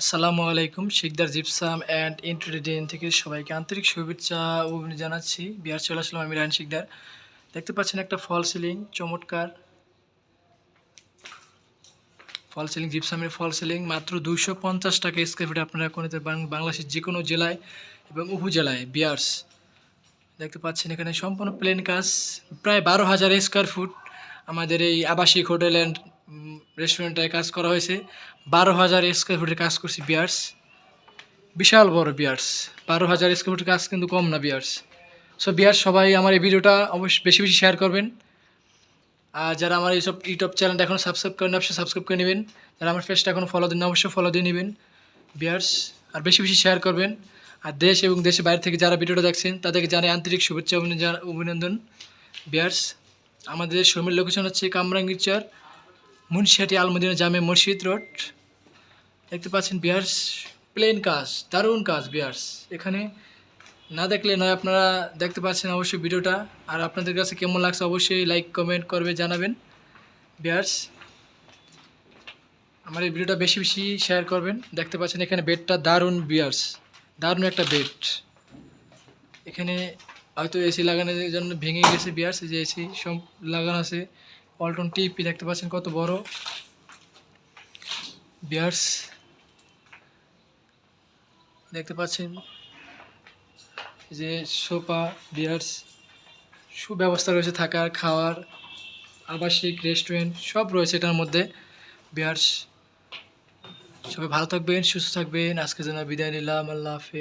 আসসালামু আলাইকুম, Sikdar gypsum and entertain থেকে সবাইকে আন্তরিক শুভেচ্ছা ও জানাচ্ছি। বিহার চলে আসলাম আমি রায়ন শিকদার। দেখতে পাচ্ছেন একটা ফল সিলিং, চমৎকার। ফল সিলিং, জিপসামের ফল সিলিং, মাত্র দুইশো পঞ্চাশ টাকা স্কোয়ার ফিট আপনারা কোনো বাংলাদেশের যে কোনো জেলায় এবং উপজেলায় বিয়ার্স দেখতে পাচ্ছেন এখানে সম্পূর্ণ প্লেন কাজ, প্রায় বারো হাজার স্কোয়ার ফুট আমাদের এই আবাসিক হোটেল অ্যান্ড রেস্টুরেন্টে কাজ করা হয়েছে। বারো হাজার স্কোয়ার ফুটের কাজ করছি বিয়ার্স বিশাল বড় বিয়ার্স বারো হাজার স্কোয়ার ফুটের কাজ কিন্তু কম না বিয়ার্স সো বিয়ার্স সবাই আমার এই ভিডিওটা অবশ্যই বেশি বেশি শেয়ার করবেন। আর যারা আমার এইসব ইউটিউব চ্যানেলটা এখনও সাবস্ক্রাইব করেন অবশ্যই সাবস্ক্রাইব করে নেবেন। যারা আমার ফেসটা এখন ফলো দিন অবশ্যই ফলো দিয়ে নেবেন বিয়ার্স আর বেশি বেশি শেয়ার করবেন। আর দেশ এবং দেশের বাইরে থেকে যারা ভিডিওটা দেখছেন, তাদেরকে জানাই আন্তরিক শুভেচ্ছা অভিনন্দন- বিয়ার্স আমাদের শর্মের লোকেশন হচ্ছে কামরাঙ্গিরচর মুন্সিহাটি আলমদিনা জামে মসজিদ রোড। দেখতে পাচ্ছেন বিয়ার্স প্লেন কাজ, দারুণ কাজ বিয়ার্স এখানে না দেখলে নয়, আপনারা দেখতে পাচ্ছেন অবশ্যই ভিডিওটা। আর আপনাদের কাছে কেমন লাগছে অবশ্যই লাইক কমেন্ট করবে, জানাবেন। বিয়ার্স আমার এই ভিডিওটা বেশি বেশি শেয়ার করবেন। দেখতে পাচ্ছেন এখানে বেডটা দারুণ বিয়ার্স দারুণ একটা বেড এখানে হয়তো এসি লাগানোর জন্য ভেঙে গেছে বিয়ার্স যে এসি সব লাগানো আছে। পল্টন টিপি দেখতে পাচ্ছেন কত বড়। বিয়ার্স দেখতে পাচ্ছেন যে সোফা বিয়ার্স সুব্যবস্থা রয়েছে থাকার, খাওয়ার, আবাসিক, রেস্টুরেন্ট সব রয়েছে এটার মধ্যে। বিয়ার্স সবাই ভালো থাকবেন, সুস্থ থাকবেন। আজকে জন্য বিদায় নিলাম। আল্লাহ হাফেজ।